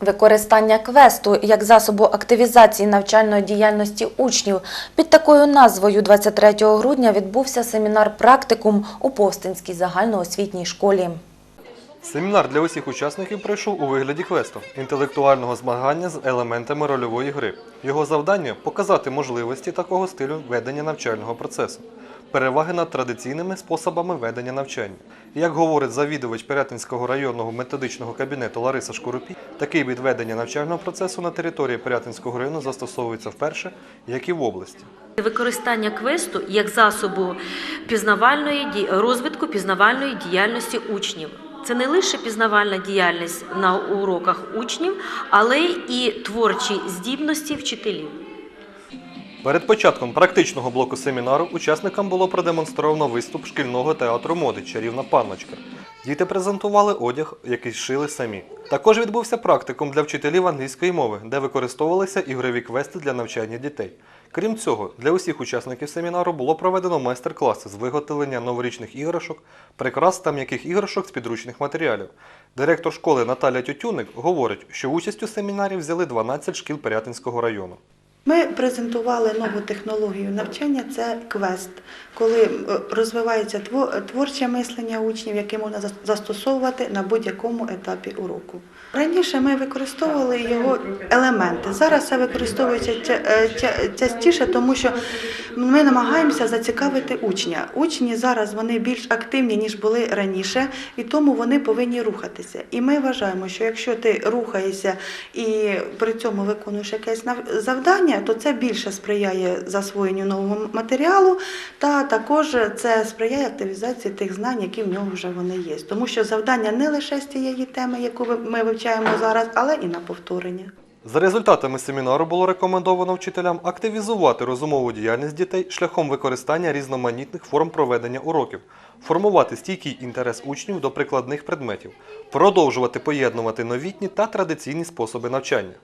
Використання квесту як засобу активізації навчальної діяльності учнів під такою назвою 23 грудня відбувся семінар практикум у Повстинській загальноосвітній школі. Семінар для усіх учасників пройшов у вигляді квесту інтелектуального змагання з елементами рольової гри. Його завдання показати можливості такого стилю ведення навчального процесу, переваги над традиційними способами ведення навчання. Як говорить завідувач Пирятинського районного методичного кабінету Лариса Шкурупій, такий від ведення навчального процесу на території Пирятинського району застосовується вперше, як і в області. Використання квесту як засобу пізнавальної розвитку пізнавальної діяльності учнів. Це не лише пізнавальна діяльність на уроках учнів, але і творчі здібності вчителів. Перед початком практичного блоку семінару учасникам було продемонстровано виступ шкільного театру моди Чарівна панночка. Діти презентували одяг, який шили самі. Також відбувся практикум для вчителів англійської мови, де використовувалися ігрові квести для навчання дітей. Крім цього, для усіх учасників семінару було проведено майстер-класи з виготовлення новорічних іграшок, прикрас та м'яких іграшок з підручних матеріалів. Директор школи Наталя Тютюник говорить, що участь у семінарі взяли 12 шкіл Пирятинського району. Ми презентували нову технологію навчання це квест, коли е, розвивається тво- творче мислення учнів, яке можна зас- застосовувати на будь-якому етапі уроку. Раніше ми використовували його елементи. Зараз це використовується е, ча- частіше, тому що ми намагаємося зацікавити учня. Учні зараз вони більш активні ніж були раніше, і тому вони повинні рухатися. І ми вважаємо, що якщо ти рухаєшся і при цьому виконуєш якесь нав- то це більше сприяє засвоєнню нового матеріалу, та також це сприяє активізації тих знань, які в нього вже вони є. Тому що завдання не лише з цієї теми, яку ми вивчаємо зараз, але і на повторення. За результатами семінару було рекомендовано вчителям активізувати розумову діяльність дітей шляхом використання різноманітних форм проведення уроків, формувати стійкий інтерес учнів до прикладних предметів, продовжувати поєднувати новітні та традиційні способи навчання.